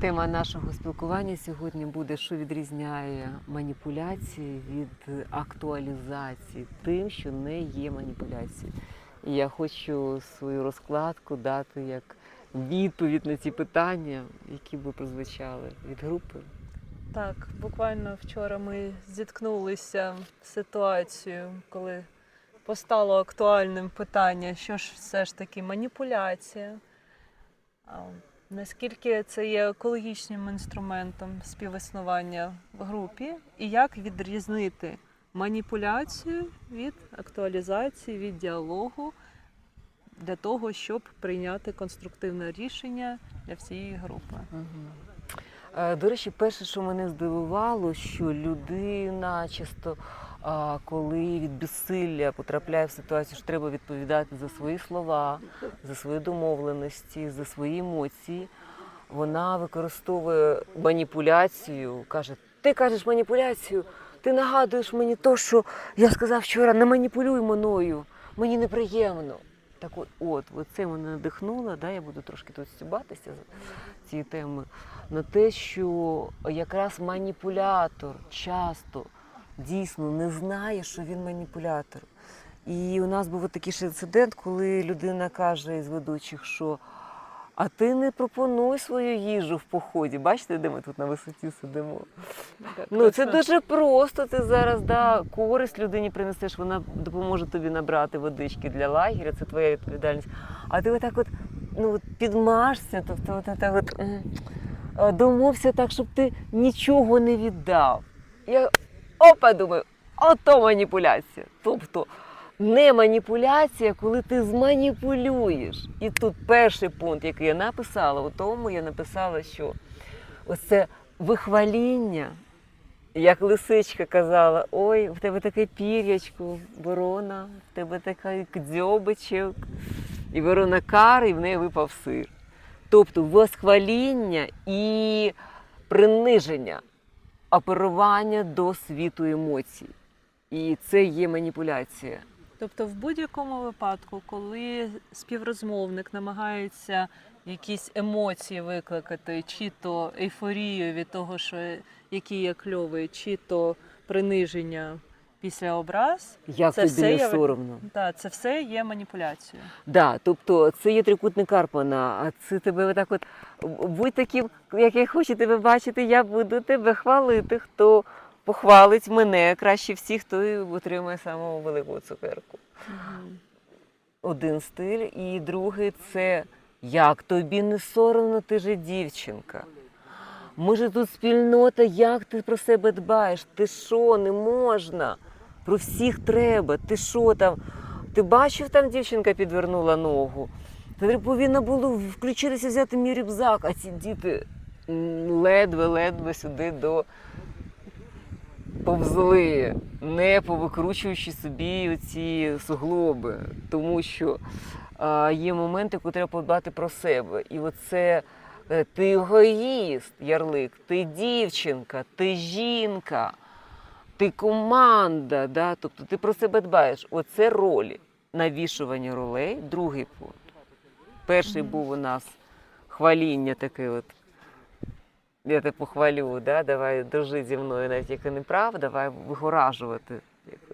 Тема нашого спілкування сьогодні буде, що відрізняє маніпуляції від актуалізації, тим, що не є маніпуляцією. Я хочу свою розкладку дати як відповідь на ці питання, які би прозвучали від групи. Так, буквально вчора ми зіткнулися з ситуацією, коли постало актуальним питання, що ж все ж таки маніпуляція. Наскільки це є екологічним інструментом співіснування в групі, і як відрізнити маніпуляцію від актуалізації, від діалогу для того, щоб прийняти конструктивне рішення для всієї групи? Е, До речі, перше, що мене здивувало, що людина часто, а, коли від безсилля потрапляє в ситуацію, що треба відповідати за свої слова, за свої домовленості, за свої емоції, вона використовує маніпуляцію, каже: ти кажеш маніпуляцію, ти нагадуєш мені то, що я сказав вчора, не маніпулюй мною, мені неприємно. Так от, от, от це мене надихнуло, да, я буду трошки тут стюбатися з цієї теми, на те, що якраз маніпулятор часто дійсно не знає, що він маніпулятор. І у нас був такий ще інцидент, коли людина каже із ведучих, що а ти не пропонуй свою їжу в поході. Бачите, де ми тут на висоті сидимо? Ну це дуже просто. Ти зараз да, користь людині принесеш, вона допоможе тобі набрати водички для лагеря, це твоя відповідальність. А ти отак от ну, от підмажся, тобто от, от, м, е, домовся так, щоб ти нічого не віддав. Я опа думаю, ото маніпуляція. Тобто не маніпуляція, коли ти зманіпулюєш. І тут перший пункт, який я написала, у тому я написала, що ось це вихваління, як лисичка казала, ой, в тебе таке пір'ячко, ворона, в тебе такий дзьобичок, і ворона кар, і в неї випав сир. Тобто восхваління і приниження, оперування до світу емоцій. І це є маніпуляція. Тобто, в будь-якому випадку, коли співрозмовник намагається якісь емоції викликати, чи то ейфорію від того, що який я кльовий, чи то приниження після образ, Як Це тобі все не соромно? да, це все є маніпуляцією. Да, тобто це є трикутник Карпмана, а це тебе отак от будь таким, як я хочу тебе бачити, я буду тебе хвалити. Хто похвалить мене краще всіх, той отримає самого великого цукерку. Один стиль, і другий це як тобі не соромно, ти же дівчинка. Ми ж тут спільнота, як ти про себе дбаєш? Ти що, не можна? Про всіх треба. Ти що там? Ти бачив, там дівчинка підвернула ногу. Та повинна було включитися, взяти мій рюкзак, а ці діти ледве-ледве сюди до повзли, не повикручуючи собі ці суглоби, тому що а, є моменти, коли треба подбати про себе. І оце е, ти егоїст, ярлик, ти дівчинка, ти жінка, ти команда, да? тобто ти про себе дбаєш. Оце ролі, навішування ролей, другий пункт. Перший був у нас хваління таке от. Я тебе похвалю, да? давай дружи зі мною, навіть як і не прав, давай вигоражувати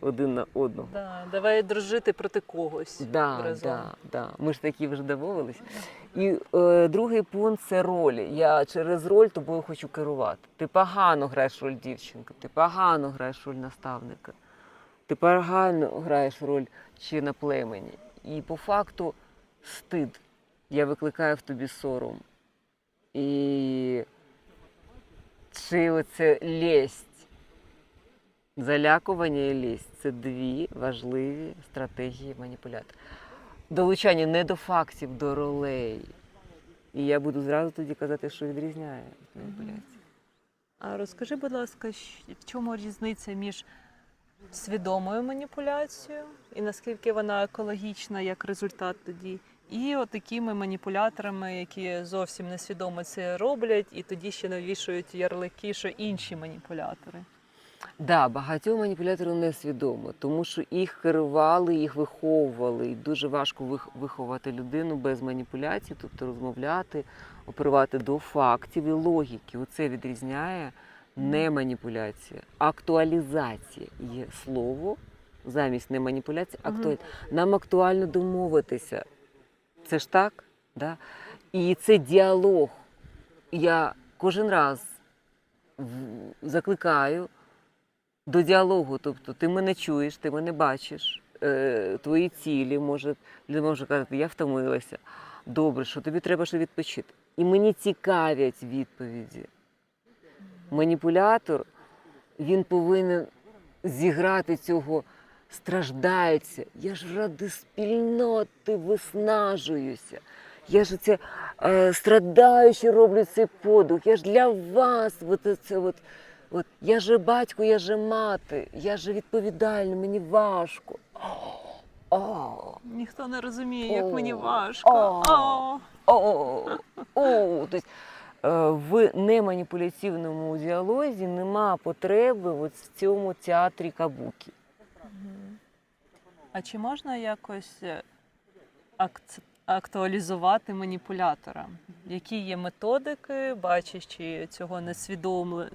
один на одного. Да, давай дружити проти когось. Да, разом. да, да. Ми ж такі вже домовились. І е, другий пункт це ролі. Я через роль тобою хочу керувати. Ти погано граєш роль дівчинки, ти погано граєш роль наставника, ти погано граєш роль члена племені. І по факту стид. Я викликаю в тобі сором. І чи оце лєсть. Залякування і лість це дві важливі стратегії маніпулятора. Долучання не до фактів, до ролей. І я буду зразу тоді казати, що відрізняє маніпуляцію. А розкажи, будь ласка, в чому різниця між свідомою маніпуляцією і наскільки вона екологічна як результат тоді, і отакими маніпуляторами, які зовсім несвідомо це роблять, і тоді ще навішують ярлики, що інші маніпулятори. Да, багатьом маніпуляторам несвідомо, тому що їх керували, їх виховували. І дуже важко виховати людину без маніпуляцій, тобто розмовляти, оперувати до фактів і логіки. Оце відрізняє не маніпуляція, актуалізація є слово замість не маніпуляції, актуаль... нам актуально домовитися. Це ж так? Да? І це діалог. Я кожен раз закликаю до діалогу. Тобто ти мене чуєш, ти мене бачиш, е, твої цілі, може, людина може казати, я втомилася. Добре, що тобі треба ще відпочити. І мені цікавять відповіді. Маніпулятор, він повинен зіграти цього страждається. Я ж ради спільноти виснажуюся. Я ж це е, страдаючи роблю цей подух. Я ж для вас. От це, от, от, я же батько, я же мати, я же відповідальний, мені важко. О, Ніхто не розуміє, як мені важко. о. О. о, о. Тобто, е, в неманіпуляційному діалозі нема потреби от в цьому театрі кабуки. А чи можна якось е, акц- актуалізувати маніпулятора? Які є методики, бачачи цього несвідомле,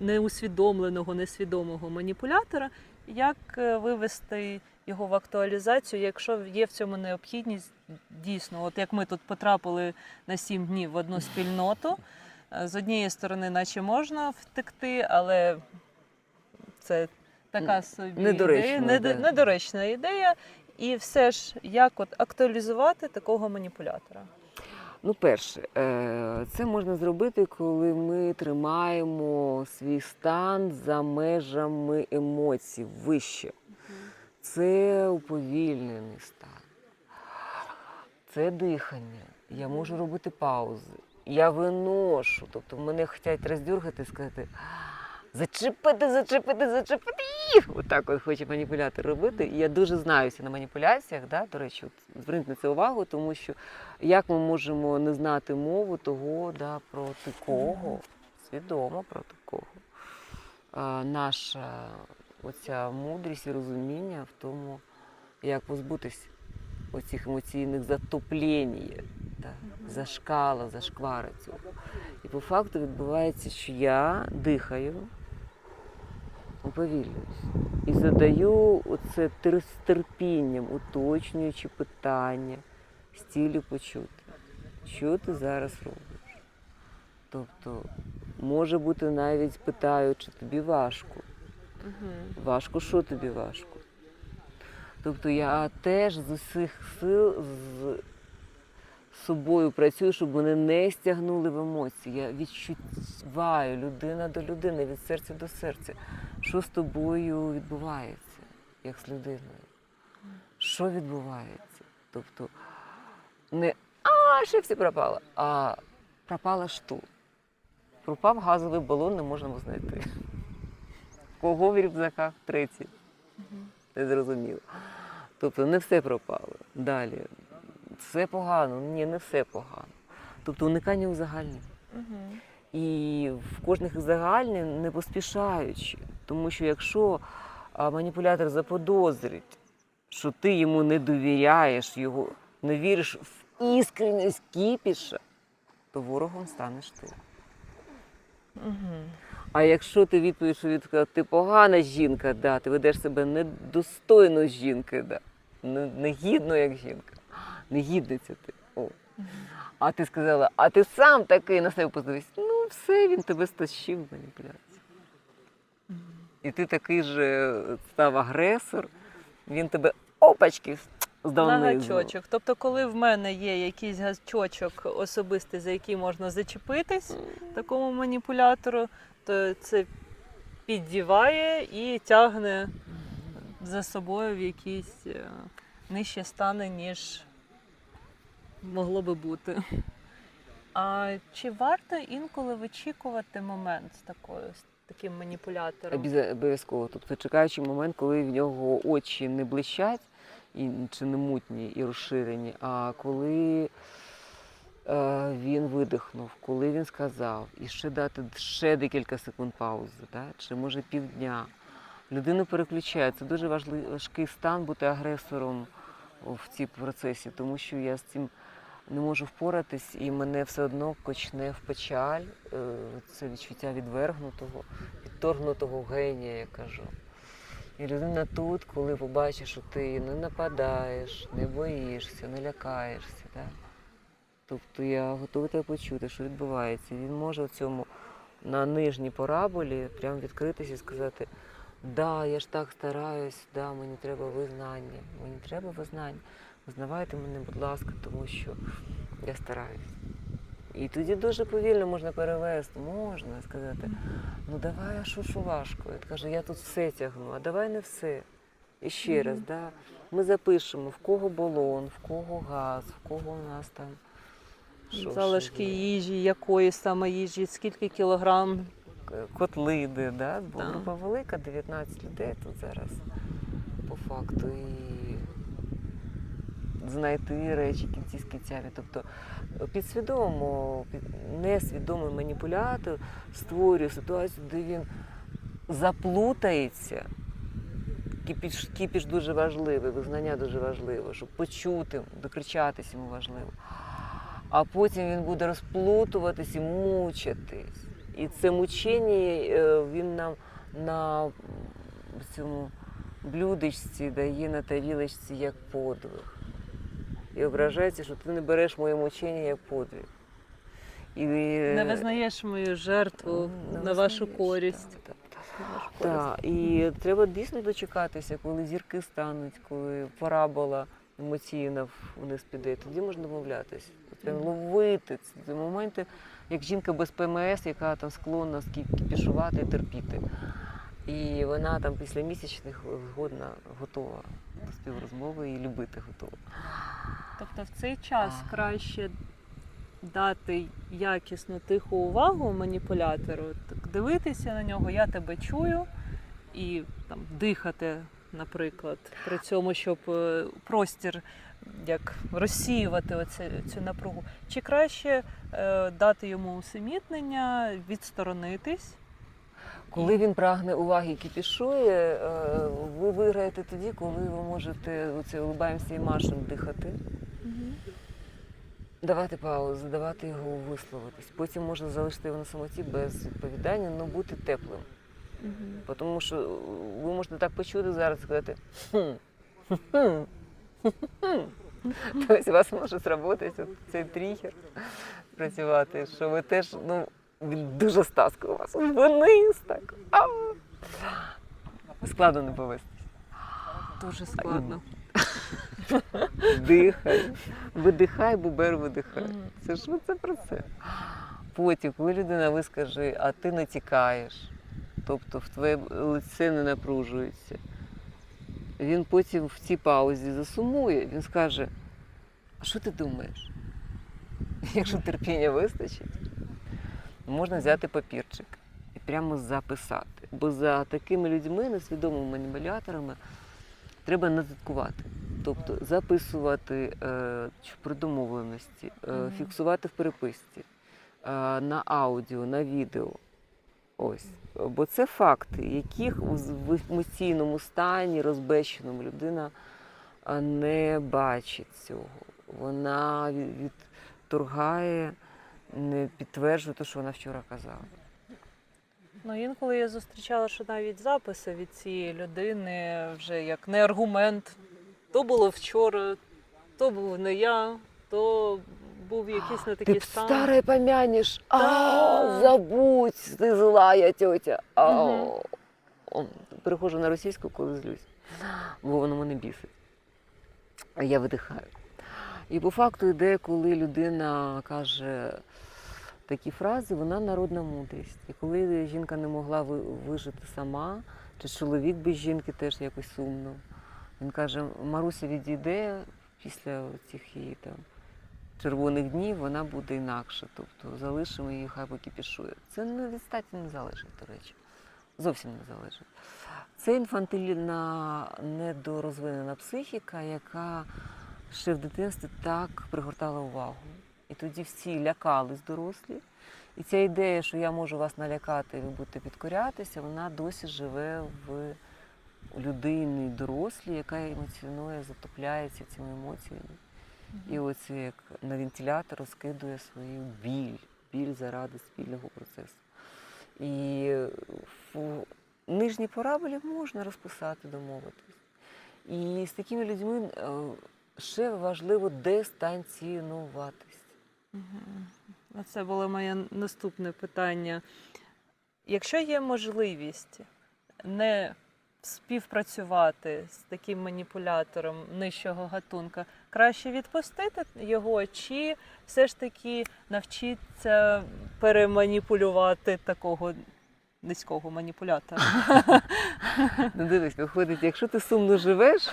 неусвідомленого, несвідомого маніпулятора, як е, вивести його в актуалізацію, якщо є в цьому необхідність дійсно, от як ми тут потрапили на сім днів в одну спільноту, е, з однієї сторони, наче можна втекти, але це така собі Недоречна, ідея, недоречна ідея. І все ж, як от актуалізувати такого маніпулятора? Ну, перше, е, це можна зробити, коли ми тримаємо свій стан за межами емоцій вище. Це уповільнений стан. Це дихання. Я можу робити паузи. Я виношу. Тобто мене хочуть роздюргати і сказати. Зачепити, зачепити, зачепити їх. Отак от хоче маніпулятор робити. І я дуже знаюся на маніпуляціях. Да? До речі, от, зверніть на це увагу, тому що як ми можемо не знати мову того, да, проти кого, свідомо проти кого. А, наша оця мудрість і розуміння в тому, як позбутися оцих емоційних затоплень, зашкала, зашквара цього. І по факту відбувається, що я дихаю, уповільнююсь і задаю оце з терпінням, уточнюючи питання з цілі почути, що ти зараз робиш. Тобто, може бути навіть питаю, чи тобі важко. Важко, що тобі важко? Тобто я теж з усіх сил з собою працюю, щоб мене не стягнули в емоції. Я відчуваю людина до людини, від серця до серця. Що з тобою відбувається, як з людиною? Що відбувається? Тобто не а, ще все пропало, а пропала що? Пропав газовий балон, не можемо знайти. Кого в рюкзаках третій? Не зрозуміло. Тобто не все пропало. Далі. Все погано, ні, не все погано. Тобто уникання узагальнень. Угу. І в кожних узагальнень не поспішаючи. Тому що якщо маніпулятор заподозрить, що ти йому не довіряєш, його не віриш в іскренність кіпіша, то ворогом станеш ти. Угу. А якщо ти відповідь, що сказав, ти погана жінка, да, ти ведеш себе недостойно жінки, да, негідно як жінка, негідниця ти. О. А ти сказала, а ти сам такий на себе подивись. Ну, все, він тебе стащив маніпуляцію. І ти такий же став агресор, він тебе опачки здав На низу. гачочок. Тобто, коли в мене є якийсь гачочок особистий, за який можна зачепитись такому маніпулятору, то це піддіває і тягне за собою в якісь е, нижчі стани, ніж могло би бути. А чи варто інколи вичікувати момент з такою, з таким маніпулятором? Обов'язково. Тобто чекаючи момент, коли в нього очі не блищать і, чи не мутні і розширені, а коли е, він видихнув, коли він сказав, і ще дати ще декілька секунд паузи, да? чи може півдня. Людину переключає. Це дуже важкий стан бути агресором в цій процесі, тому що я з цим не можу впоратись, і мене все одно кочне в печаль. Е, Це відчуття відвергнутого, відторгнутого генія, я кажу. І людина тут, коли побачить, що ти не нападаєш, не боїшся, не лякаєшся. Да? Тобто я готова тебе почути, що відбувається. Він може в цьому на нижній параболі прям відкритися і сказати: да, я ж так стараюсь, да, мені треба визнання, мені треба визнання. Визнавайте мене, будь ласка, тому що я стараюсь. І тоді дуже повільно можна перевести, можна сказати, ну давай, а що що важко? Я кажу, я тут все тягну, а давай не все. І ще раз, да, ми запишемо, в кого балон, в кого газ, в кого у нас там. що Залишки ще їжі, якої саме їжі, скільки кілограм. Котлиди, да? бо група велика, 19 людей тут зараз по факту. І знайти речі кінці з кінцями. Тобто підсвідомо, під, несвідомий маніпулятор створює ситуацію, де він заплутається. Кіпіш, кіпіш дуже важливий, визнання дуже важливе, щоб почути, докричатись йому важливо. А потім він буде розплутуватись і мучитись. І це мучення е, він нам на цьому блюдечці дає на тарілочці як подвиг. І ображається, що ти не береш моє мучення як подвиг. І, е, Не визнаєш мою жертву не на вашу користь. так, так. Вашу користь. Так, і треба дійсно дочекатися, коли зірки стануть, коли парабола емоційна вниз піде, тоді можна домовлятися. Прям ловити ці моменти, як жінка без ПМС, яка там склонна ски- кіпішувати і терпіти. І вона там після місячних згодна готова до співрозмови і любити готова. Тобто в цей час краще дати якісну тиху увагу маніпулятору, так дивитися на нього, я тебе чую, і там дихати, наприклад, при цьому, щоб е, простір як розсіювати оце, цю напругу. Чи краще е, дати йому усамітнення, відсторонитись? Коли він прагне уваги і кіпішує, е, ви виграєте тоді, коли ви можете оце улибаємося і машем дихати. Давати паузу, давати його висловитись. Потім можна залишити його на самоті без відповідання, але бути теплим. Мгм. Тому що е, ви можете так почути зараз сказати хм. хм, хм». Тобто у вас може зробитися цей тригер працювати, що ви теж, ну, він дуже стаскує вас. Вниз так. А. Складно не повестись. Дуже складно. Дихай, видихай, бубер видихай. Це ж це про це. Потім, коли людина вискаже, а ти не тікаєш, тобто в твоє лице не напружується, він потім в цій паузі засумує, він скаже: А що ти думаєш? Якщо терпіння вистачить, можна взяти папірчик і прямо записати. Бо за такими людьми, несвідомими маніпуляторами, треба назадкувати. Тобто записувати е, чи при домовленості, е, фіксувати в переписці, е, на аудіо, на відео. Ось. Бо це факти, яких в емоційному стані, розбещеному людина не бачить цього. Вона від- відторгає, не підтверджує те, що вона вчора казала. Ну, інколи я зустрічала, що навіть записи від цієї людини вже як не аргумент. То було вчора, то був не я, то був якийсь не такий Ти стан. старая помянешь, а, забудь, ти злая тетя. Перехожу на російську, коли злюсь, бо воно мене бісить. А я видихаю. І по факту йде, коли людина каже такі фрази, вона народна мудрість. І коли жінка не могла вижити сама, чи чоловік без жінки теж якось сумно. Він каже, Маруся відійде після цих її там червоних днів, вона буде інакша. Тобто залишимо її, хай покіпішує. Це не від статі не залежить, до речі. Зовсім не залежить. Це інфантильна, недорозвинена психіка, яка ще в дитинстві так пригортала увагу. І тоді всі лякались дорослі. І ця ідея, що я можу вас налякати, і ви будете підкорятися, вона досі живе в людині дорослій, яка емоціонує, затопляється цими емоціями. І оце як на вентилятор розкидує свою біль, біль заради спільного процесу. І в нижній параболі можна розписати, домовитись. І з такими людьми е, ще важливо дистанціонуватись. Мгм. Це було моє наступне питання. Якщо є можливість не співпрацювати з таким маніпулятором нижчого гатунка, краще відпустити його, чи все ж таки навчитися переманіпулювати такого низького маніпулятора? Ну дивись, виходить, якщо ти сумно живеш,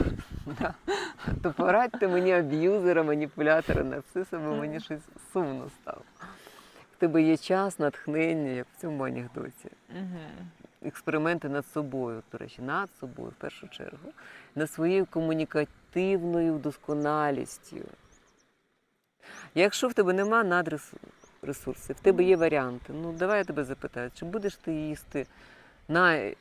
то порадьте мені аб'юзера, маніпулятора, нарциса, бо мені щось сумно стало. В тебе є час, натхнення, як в цьому анекдоті. Експерименти над собою, до речі, над собою в першу чергу, над своєю комунікативною вдосконалістю. Якщо в тебе нема надресурсів, в тебе є варіанти. Ну давай я тебе запитаю, чи будеш ти їсти на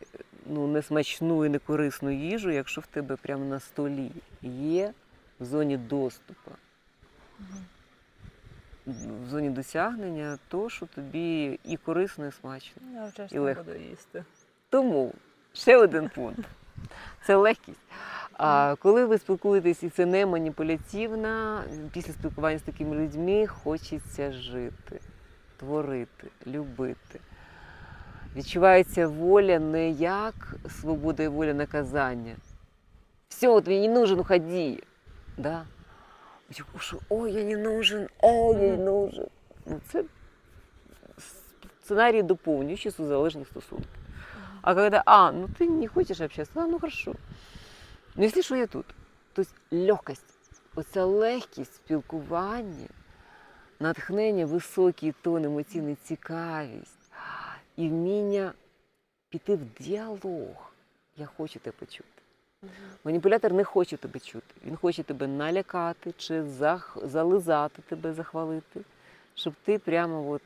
ну, несмачну і некорисну їжу, якщо в тебе прямо на столі є в зоні доступу, в зоні досягнення, то, що тобі і корисно, і смачно. Я вже ж І не легко. буду їсти. Тому ще один пункт це легкість. А коли ви спілкуєтесь, і це не маніпулятивно, після спілкування з такими людьми хочеться жити, творити, любити. Відчувається воля не як свобода і воля наказання. Все, от мені не нужен, уходи. Да? Що, Ой, я не нужен, ой, я не нужен. Ну, це сценарій доповнюючі у залежних стосунків. А когда, а, ну ты не хочешь общаться, а, ну хорошо. Ну, якщо що я тут. Тобто легкость, оця легкість спілкування, натхнення, високий тон, емоційна цікавість і вміння піти в діалог. Я хочу тебе почути. Маніпулятор не хоче тебе чути. Він хоче тебе налякати чи зах... зализати тебе, захвалити, щоб ти прямо от,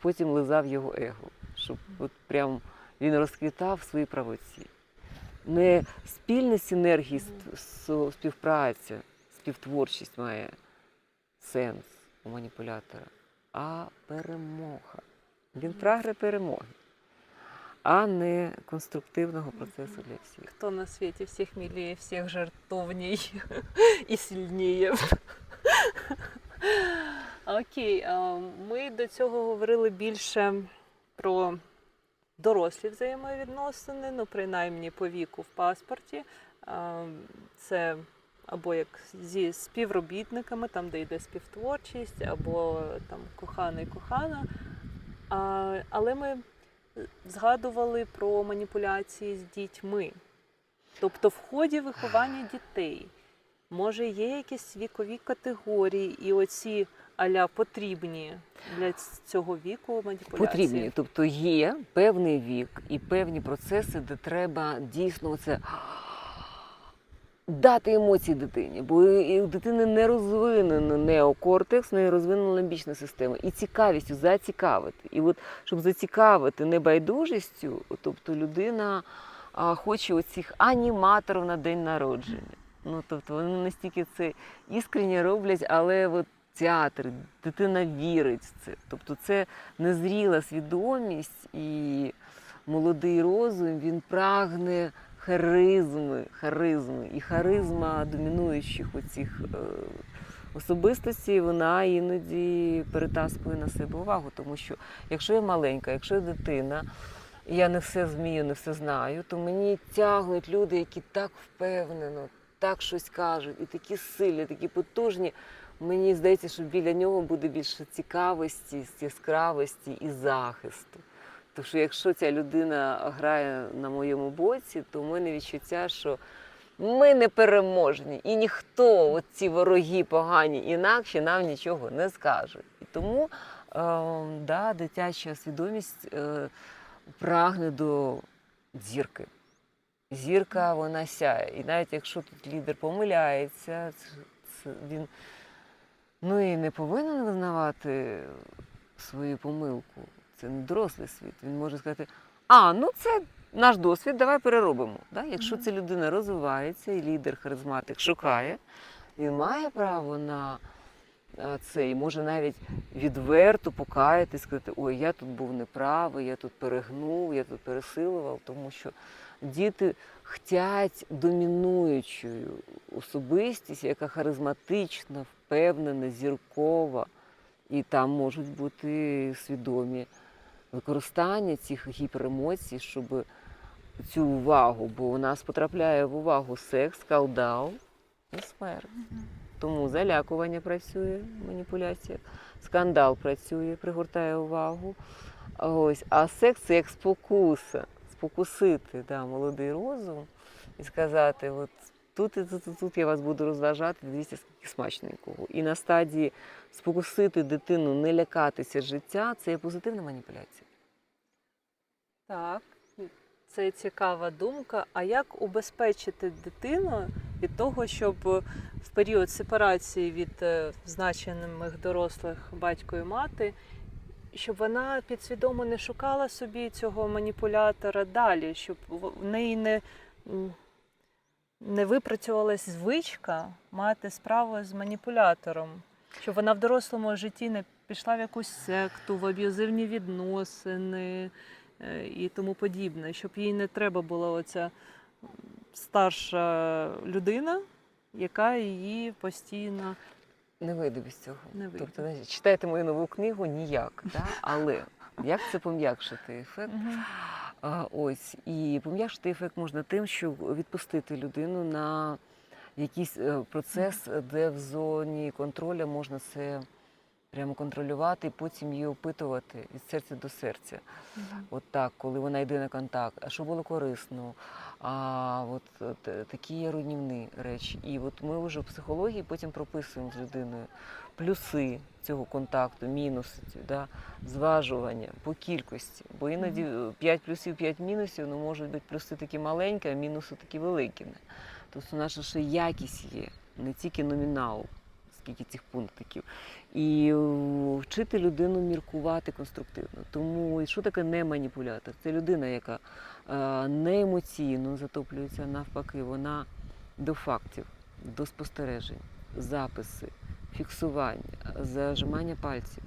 потім лизав його его, щоб от прям він розквітав в своїй правоці. Не спільна синергія, співпраця, співтворчість має сенс у маніпулятора, а перемога. Він прагне перемоги, а не конструктивного процесу для всіх. Кто на свете всех милее, всех жертовней и сильнее. Окей, ми до цього говорили більше про дорослі взаємовідносини, ну принаймні по віку в паспорті. Це або як зі співробітниками, там де йде співтворчість, або там коханий кохана. Але ми згадували про маніпуляції з дітьми. Тобто, в ході виховання дітей, може, є якісь вікові категорії, і оці аля потрібні для цього віку маніпуляції? Потрібні. Тобто є певний вік і певні процеси, де треба дійсно це дати емоції дитині. Бо у дитини не розвинено неокортекс, не розвинена лімбічна система. І цікавістю зацікавити. І от щоб зацікавити небайдужістю, тобто людина а, хоче оцих аніматорів на день народження. Ну, тобто вони настільки це іскренні роблять, але от театр, дитина вірить в це. Тобто це незріла свідомість і молодий розум, він прагне харизми, харизми. І харизма домінуючих оцих е, особистостей, вона іноді перетаскує на себе увагу. Тому що якщо я маленька, якщо я дитина, я не все змію, не все знаю, то мені тягнуть люди, які так впевнено, так щось кажуть, і такі сильні, такі потужні. Мені здається, що біля нього буде більше цікавості, яскравості і захисту. Тому що якщо ця людина грає на моєму боці, то в мене відчуття, що ми не переможні, і ніхто, ці вороги погані, інакше нам нічого не скажуть. І тому е, да, дитяча свідомість е, прагне до зірки. Зірка вона сяє. І навіть якщо тут лідер помиляється, це він ну і не повинен визнавати свою помилку. Це не дорослий світ. Він може сказати: а, ну це наш досвід, давай переробимо. Да? Якщо ця людина розвивається, і лідер, харизматик шукає Він має право на це і може навіть відверто покаятись, сказати, ой, я тут був неправий, я тут перегнув, я тут пересилував, тому що діти хтять домінуючою особистість, яка харизматична, впевнена, зіркова, і там можуть бути свідомі використання цих гіперемоцій, щоб цю увагу, бо у нас потрапляє в увагу секс, скандал і смерть. Тому залякування працює, маніпуляція, скандал працює, пригортає увагу. Ось, а секс це як спокуса, спокусити да, молодий розум і сказати, от тут і тут, і тут я вас буду розважати, дивіться, скільки смачненького. І на стадії спокусити дитину, не лякатися життя це є позитивна маніпуляція. Так, це цікава думка. А як убезпечити дитину від того, щоб в період сепарації від е, значених дорослих батько і мати, щоб вона підсвідомо не шукала собі цього маніпулятора далі, щоб в неї не, не випрацювалась звичка мати справу з маніпулятором, щоб вона в дорослому житті не пішла в якусь секту, в аб'юзивні відносини е, і тому подібне, щоб їй не треба була оця старша людина, яка її постійно Не вийде без цього. не вийде. Тобто, читайте мою нову книгу ніяк. Да? Але як це пом'якшити ефект? Ось. І пом'якшити ефект можна тим, що відпустити людину на якийсь е, процес, де в зоні контролю можна це прямо контролювати і потім її опитувати від серця до серця. Мгм. От так, коли вона йде на контакт, а що було корисно, а от е, т- такі є руйнівні речі. І от ми вже в психології потім прописуємо з людиною плюси цього контакту, мінуси, да, зважування по кількості. Бо іноді 5 плюсів, 5 мінусів, ну можуть бути плюси такі маленькі, а мінуси такі великі. Тобто у нас ще якість є, не тільки номінал, скільки цих пунктиків. І е, вчити людину міркувати конструктивно. Тому що таке не маніпулятор? Це людина, яка е, не емоційно затоплюється навпаки, вона до фактів, до спостережень, записи, фіксування, зажимання пальців.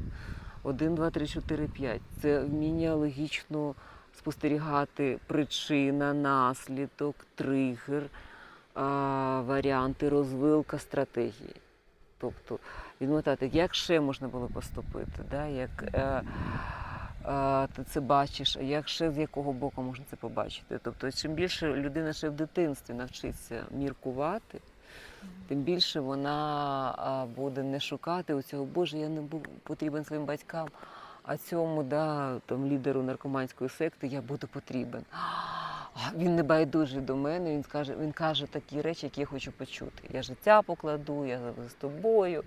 1, 2, 3, 4, 5. Це вміння логічно спостерігати причина, наслідок, тригер, варіанти, розвилка стратегії. Тобто відмотати, як ще можна було поступити, да? як е, е, ти це бачиш, як ще з якого боку можна це побачити. Тобто, чим більше людина ще в дитинстві навчиться міркувати, тим більше вона буде не шукати у цього, Боже, я не був потрібен своїм батькам, а цьому да, там, лідеру наркоманської секти я буду потрібен. Він не байдужий до мене, він каже, він каже такі речі, які я хочу почути. Я життя покладу, я з тобою.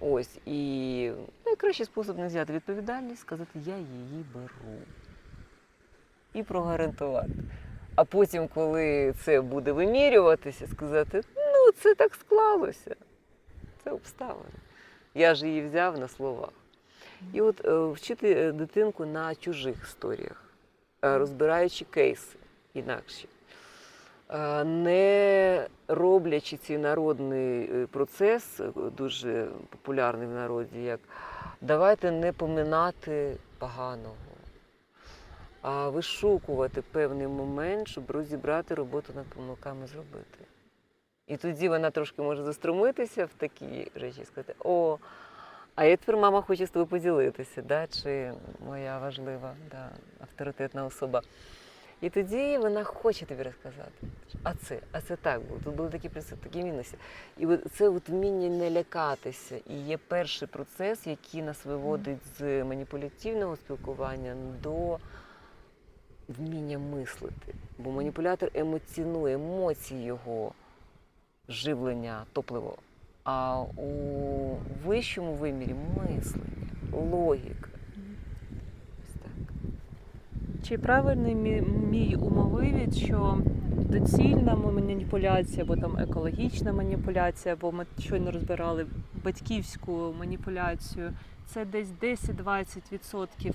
Ось і найкращий спосіб не взяти відповідальність, сказати, я її беру. І прогарантувати. А потім, коли це буде вимірюватися, сказати, ну це так склалося. Це обставини. Я ж її взяв на словах. І от е, вчити дитинку на чужих історіях, е, розбираючи кейси інакші, Е, не роблячи цей народний е, процес, е, дуже популярний в народі, як давайте не поминати поганого, а вишукувати певний момент, щоб розібрати роботу над помилками зробити. І тоді вона трошки може заструмитися в такі речі, і сказати, о, а я тепер мама хоче з тобою поділитися, да? чи моя важлива да, авторитетна особа. І тоді вона хоче тобі розказати. А це, а це так було. Тут були такі плюси, такі мінуси. І це от вміння не лякатися. І є перший процес, який нас виводить з маніпулятивного спілкування до вміння мислити. Бо маніпулятор емоціонує, емоції його живлення, топливо. А у вищому вимірі мислення, логіка. Чи правильний мій, мій умовивід, що доцільна маніпуляція, або там екологічна маніпуляція, або ми щойно розбирали батьківську маніпуляцію, це десь 10-20% а,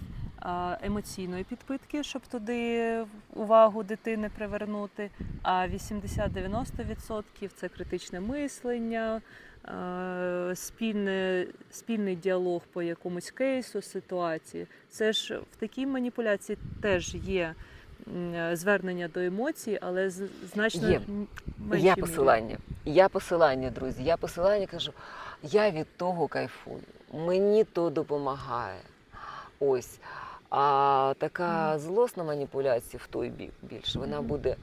емоційної підпитки, щоб туди увагу дитини привернути. А 80-90% це критичне мислення, спільне, спільний діалог по якомусь кейсу, ситуації. Це ж в такій маніпуляції теж є звернення до емоцій, але значно Є. м- меншій Я мірі. посилання. Я посилання, друзі. Я посилання кажу, я від того кайфую. Мені то допомагає. Ось. А така злосна маніпуляція в той бік більше, вона буде.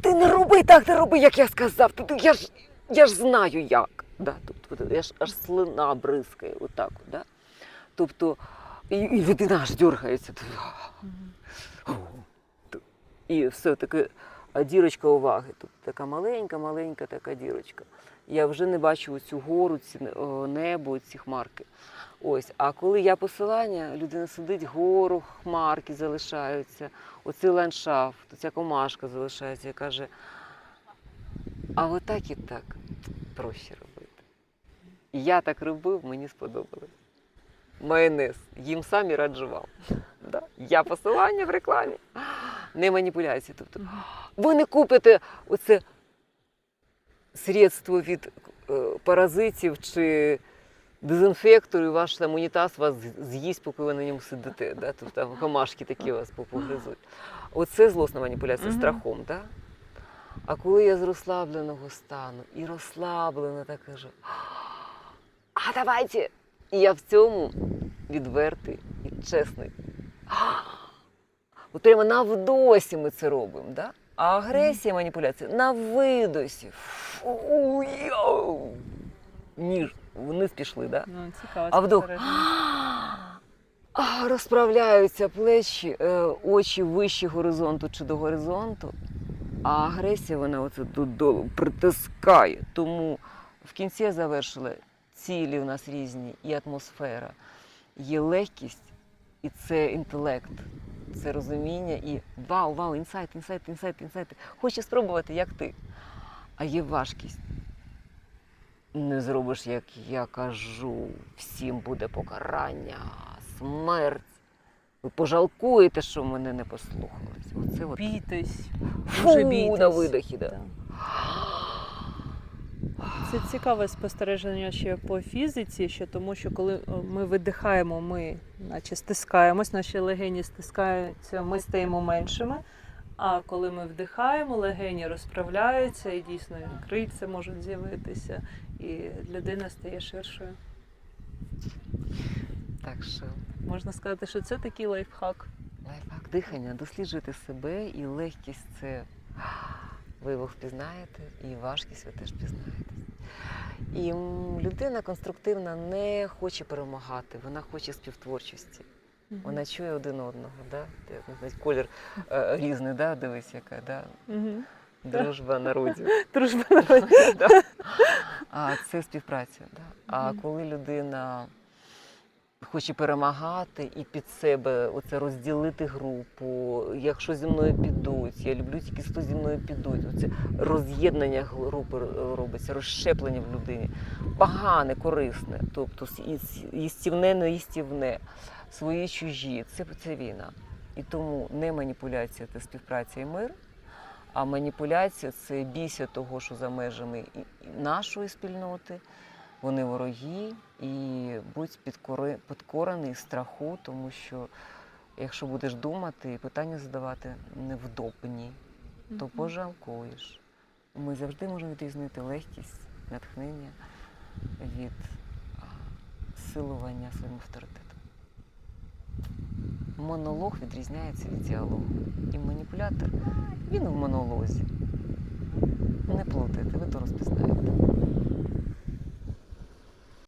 Ти не роби так, не роби, як я сказав. Ти, я, ж, я ж знаю як. Да, тобто, я ж аж слина бризкає, отак. Да? Тобто, і, і людина аж дергається. І все таки а дірочка уваги. Тут така маленька, маленька така дірочка. Я вже не бачу цю гору, ці небо, ці хмарки. Ось. А коли я посилання, людина сидить, гору, хмарки залишаються, оцей ландшафт, ця комашка залишається і каже, а отак і так проще робити. І я так робив, мені сподобалось. Майонез. Їм самі раджу вам. Я посилання в рекламі. Не маніпуляції. Тобто, ви не купите оце средство від е, паразитів чи дезінфектор, і ваш там унітаз вас з'їсть, поки ви на ньому сидите. Да? Тобто там комашки такі вас погризуть. Оце злосна маніпуляція Мгм. страхом. Да? А коли я з розслабленого стану і розслаблена так кажу, а давайте. І я в цьому відвертий і чесний. От прямо на вдосі ми це робимо, да? а агресія, маніпуляція на видосі. Фу, йоу. Ніж, вниз пішли, да? Ну, цікаво. а вдох. А, розправляються плечі, е, очі вище горизонту чи до горизонту, а агресія вона оце додолу притискає. Тому в кінці я завершила цілі у нас різні, і атмосфера, є легкість, і це інтелект, це розуміння, і вау, вау, інсайт, інсайт, інсайт, інсайт. Хочу спробувати, як ти. А є важкість. Не зробиш, як я кажу, всім буде покарання, смерть. Ви пожалкуєте, що мене не послухались. Оце от Бійтесь. фу, дуже бійтесь. на видохі. Да. Це цікаве спостереження ще по фізиці, що тому що коли е, ми видихаємо, ми наче стискаємось, наші легені стискаються, ми стаємо меншими. А коли ми вдихаємо, легені розправляються і дійсно крильця можуть з'явитися, і людина стає ширшою. Так що Можна сказати, що це такий лайфхак. лайфхак дихання, досліджуйте себе, і легкість це ви його впізнаєте, і важкість ви теж пізнаєте. І людина конструктивна не хоче перемагати, вона хоче співтворчості. Вона чує один одного, да? Колір е, різний, да? дивись, яка да? Мгм. дружба народів. Дружба народів. А це співпраця. Да? А коли людина хоче перемагати і під себе оце розділити групу, якщо зі мною підуть, я люблю тільки хто зі мною підуть. Оце роз'єднання групи робиться, розщеплення в людині. Погане, корисне, тобто їс- їстівне, неїстівне, свої чужі. Це, це війна. І тому не маніпуляція це співпраця і мир. А маніпуляція це бійся того, що за межами нашої спільноти. Вони вороги і будь підкорений страху, тому що якщо будеш думати і питання задавати невдобні, то пожалкуєш. Ми завжди можемо відрізнити легкість, натхнення від силування своїм авторитетом. Монолог відрізняється від діалогу. І маніпулятор, він в монолозі. Не плутайте, ви то розпізнаєте.